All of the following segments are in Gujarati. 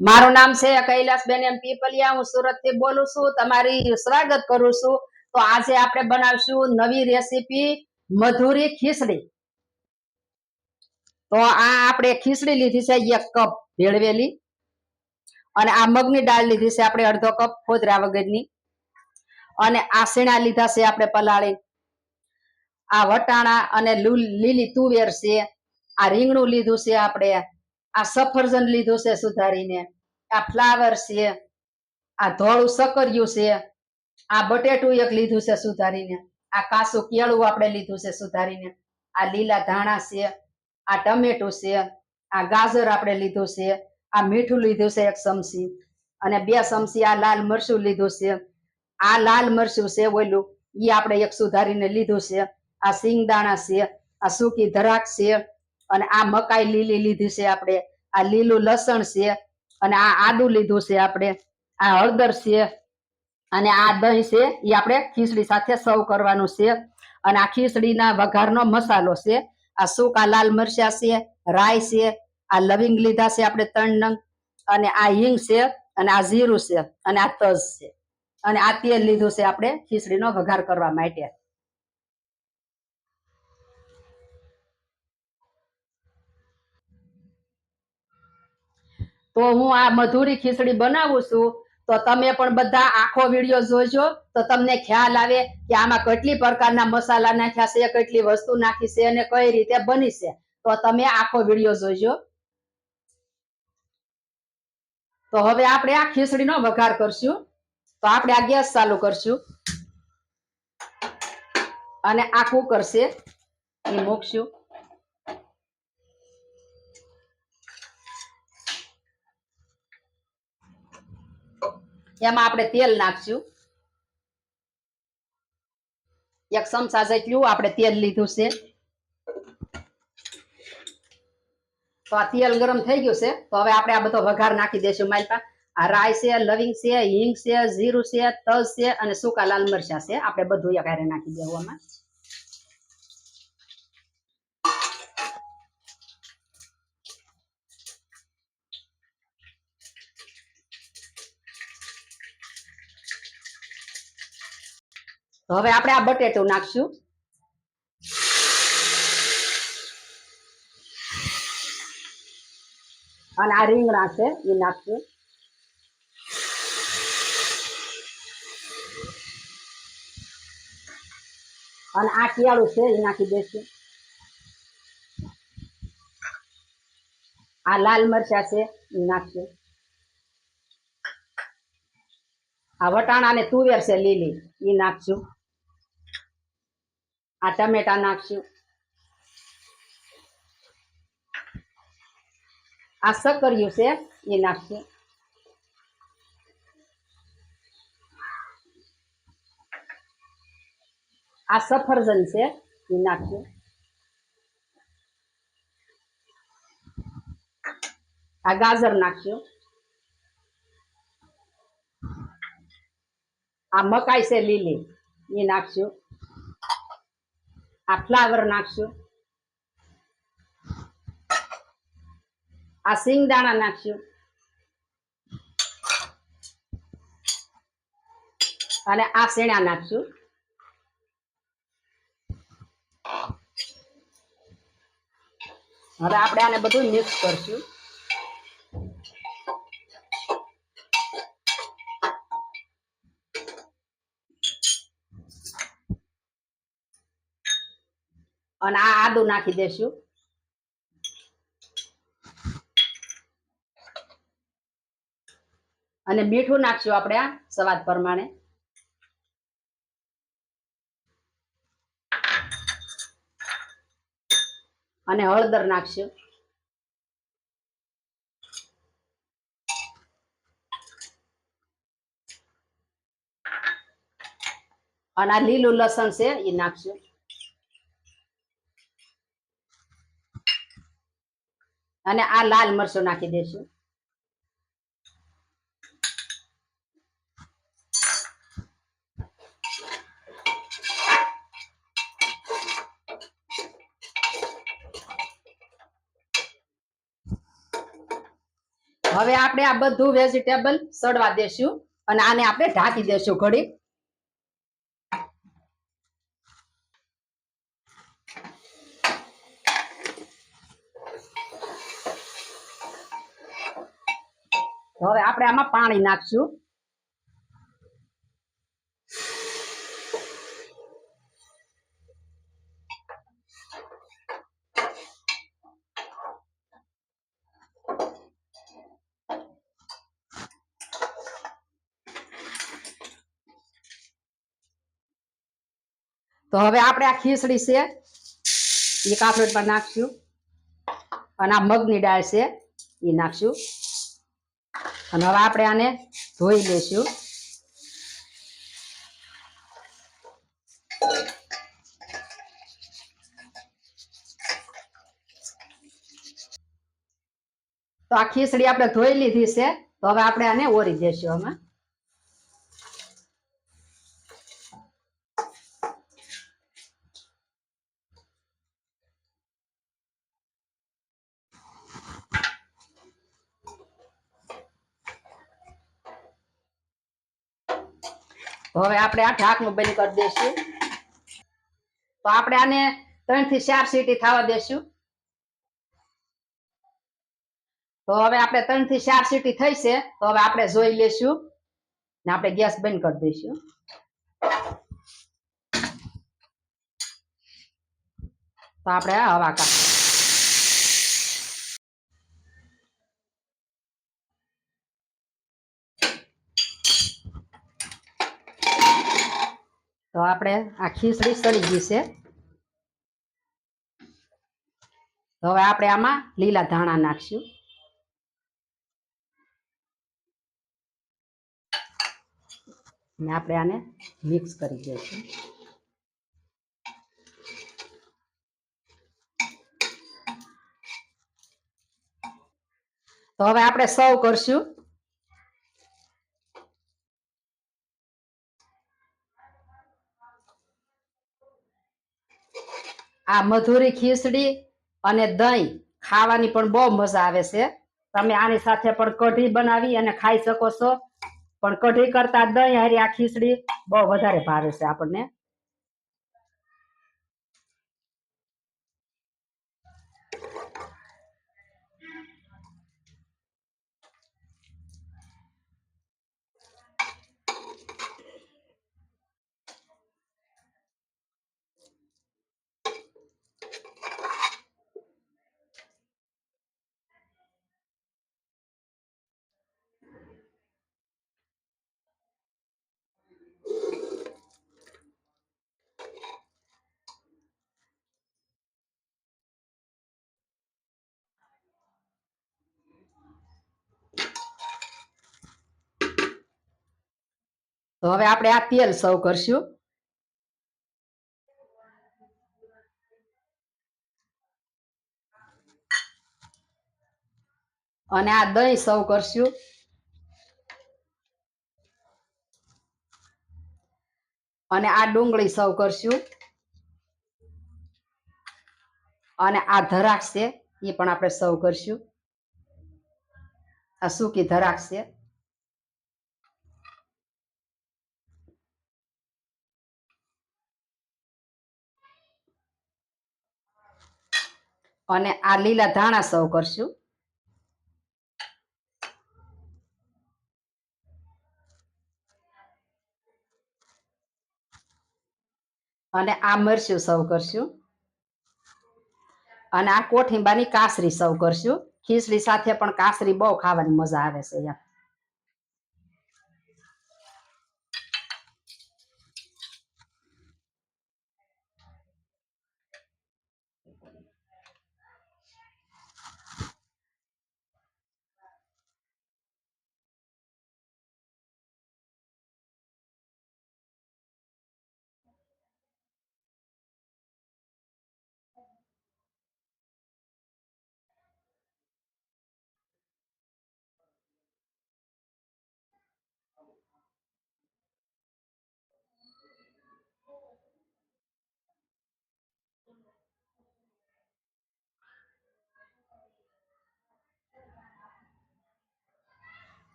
મારું નામ છે કૈલાસબેન એમ પીપલિયા. હું સુરતથી બોલું છું. તમારી સ્વાગત કરું છું. તો આજે આપણે બનાવશું નવી રેસીપી મધુરી ખીચડી. તો આ આપણે ખીચડી લીધી છે એક કપ ભેળવેલી અને આ મગની દાળ લીધી છે આપણે અડધો કપ ફોદરા વગરની. અને આ સીણા લીધા છે આપણે પલાળી. આ વટાણા અને લીલી તુવેર છે. આ રીંગણું લીધું છે આપણે. આ સફરજન લીધું છે સુધારીને, આ ફ્લાવર છે, આ ધોળું સકરિયું છે, આ બટેટું એક લીધું છે સુધારીને, આ કાસું કેળું આપણે લીધું છે સુધારીને, આ લીલા ધાણા છે, આ ટમેટું છે, આ ગાજર આપણે લીધું છે, આ મીઠું લીધું છે એક ચમચી અને બે ચમચી આ લાલ મરચું લીધું છે. આ લાલ મરચું છે ઓલું એ આપણે એક સુધારીને લીધું છે. આ સિંગદાણા છે, આ સૂકી ધરાક છે અને આ મકાઈ લીલી લીધી છે આપણે. આ લીલું લસણ છે અને આ આદુ લીધું છે આપણે. આ હળદર છે અને આ દહીં છે એ આપણે ખીચડી સાથે સર્વ કરવાનું છે. અને આ ખીચડીના વઘારનો મસાલો છે. આ સૂકા લાલ મરચા છે, રાઈ છે, આ લવિંગ લીધા છે આપણે ત્રણ નંગ. અને આ હિંગ છે અને આ જીરું છે અને આ તજ છે. અને આ તેલ લીધું છે આપણે ખીચડીનો વઘાર કરવા માટે. તો હું આ મધુરી ખીચડી બનાવું છું, તો તમે પણ બધા આખો વીડિયો જોજો, તો તમને ખ્યાલ આવે કે આમાં કેટલી પ્રકારના મસાલા નાખ્યા છે, કેટલી વસ્તુ નાખી છે અને કઈ રીતે બની છે. તો તમે આખો વીડિયો જોજો. તો હવે આપણે આ ખીચડીનો વઘાર કરશું. તો આપણે આ ગેસ ચાલુ કરશું. અને આ કુકર છે, એ મૂકશું. એમાં આપણે તેલ નાખશું. એક ચમચા જેટલું આપણે તેલ લીધું છે. તો આ તેલ ગરમ થઈ ગયું છે. તો હવે આપણે આ બધો વઘાર નાખી દેશું માલપા. આ રાય છે, લવિંગ છે, હિંગ છે, જીરું છે તજ છે અને સૂકા લાલ મરચા છે. આપણે બધું નાખી દેવું આમાં. તો હવે આપણે આ બટેટું નાખશું. અને આ રીંગણા છે, એ નાખશું. અને આ કિયાળું છે, એ નાખી દઈશું. આ લાલ મરચા છે, એ નાખશું. આ વટાણા ને તુવેર છે, લીલી, એ નાખશું. આ ટમેટા નાખશું આ સક્કરિયું છે એ નાખશું આ સફરજન છે એ નાખશું આ ગાજર નાખશું આ મકાઈ છે લીલી એ નાખશું આ ફ્લાવર નાખશું. આ સિંગદાણા નાખશું. અને આ શેણા નાખશું. હવે આપણે આને બધું મિક્સ કરશું. અને આ આદુ નાખી દેશું. અને મીઠું નાખશું આપણે આ સ્વાદ પ્રમાણે. અને હળદર નાખશું. અને આ લીલું લસણ છે એ નાખશું. અને આ લાલ મરચું નાખી દેશું. હવે આપણે આ બધું વેજીટેબલ સડવા દેશું અને આને આપણે ઢાંકી દેશું ઘડી હવે આપણે આમાં પાણી નાખશું. તો હવે આપણે આ ખીચડી છે, એ કાફરેટમાં નાખશું. અને આ મગની દાળ છે, એ નાખશું. અને હવે આપણે આને ધોઈ લેશું. તો આ ખીચડી આપણે ધોઈ લીધી છે. તો હવે આપણે આને ઓરી દેશું આમાં. હવે આપણે આ ઢાંકણું બંધ કરી દઈશું. તો આપણે આને ત્રણથી ચાર સીટી થવા દેશું તો હવે આપણે ત્રણથી ચાર સીટી થઈ છે. તો હવે આપણે જોઈ લેશું ને આપણે ગેસ બંધ કરી દઈશું. તો આપણે હવા કાઢ તો આપણે આ ખીચડી સડી ગઈ છે. તો હવે આપણે આમાં લીલા ધાણા નાખશું. અને આપણે આને મિક્સ કરી દઈશું. તો હવે આપણે સર્વ કરશું. આ મધુરી ખીચડી અને દહીં ખાવાની પણ બહુ મજા આવે છે. તમે આની સાથે પણ કઢી બનાવી અને ખાઈ શકો છો. પણ કઢી કરતા દહીં હારી આ ખીચડી બહુ વધારે ભાવે છે આપણને. તો હવે આપણે આ તેલ સર્વ કરશું. અને આ દહીં સર્વ કરશું. અને આ ડુંગળી સર્વ કરશું. અને આ ધરાક છે, એ પણ આપણે સર્વ કરશું. આ સૂકી ધરાક છે. અને આ લીલા ધાણા સર્વ કરશું. અને આ મરચું સર્વ કરશું. અને આ કોઠીંબાની કાસરી સર્વ કરશું. ખીચડી સાથે પણ કાસરી બહુ ખાવાની મજા આવે છે યાર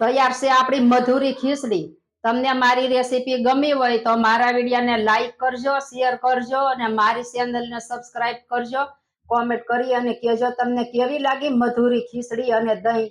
તૈયાર છે આપણી મધુરી ખીચડી. તમને મારી રેસીપી ગમી હોય તો મારા વિડીયાને લાઈક કરજો શેર કરજો અને મારી ચેનલને સબસ્ક્રાઇબ કરજો. કોમેન્ટ કરી અને કહેજો તમને કેવી લાગી મધુરી ખીચડી અને દહીં.